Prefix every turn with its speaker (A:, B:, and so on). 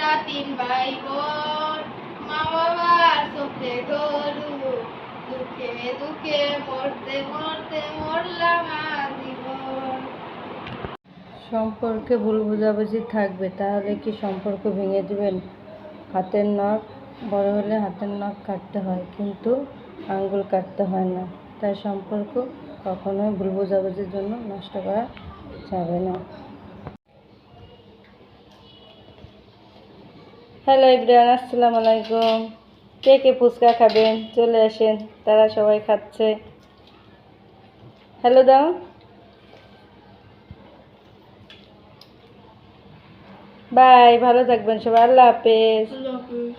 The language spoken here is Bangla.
A: আমরা তিন ভাই বোন। মা বাবার গরু। দুঃখে দুঃখে মরতে মরতে মরলাম
B: সম্পর্কে ভুল বোঝাবুঝি থাকবে, তাহলে কি সম্পর্ক ভেঙে দিবেন? হাতের নখ, বড় হলে হাতের নখ কাটতে হয়, কিন্তু আঙ্গুল কাটতে হয় না। তাই সম্পর্ক কখনোই ভুল বোঝাবুঝির জন্য নষ্ট করা যাবে না। হ্যালো ইব্রাহ আসসালাম আলাইকুম। কে কে ফুচকা খাবেন? চলে আসেন, তারা সবাই খাচ্ছে। হ্যালো দাও। বাই, ভালো থাকবেন সবাই, আল্লাহ হাফেজ।
A: আল্লাহ হাফেজ।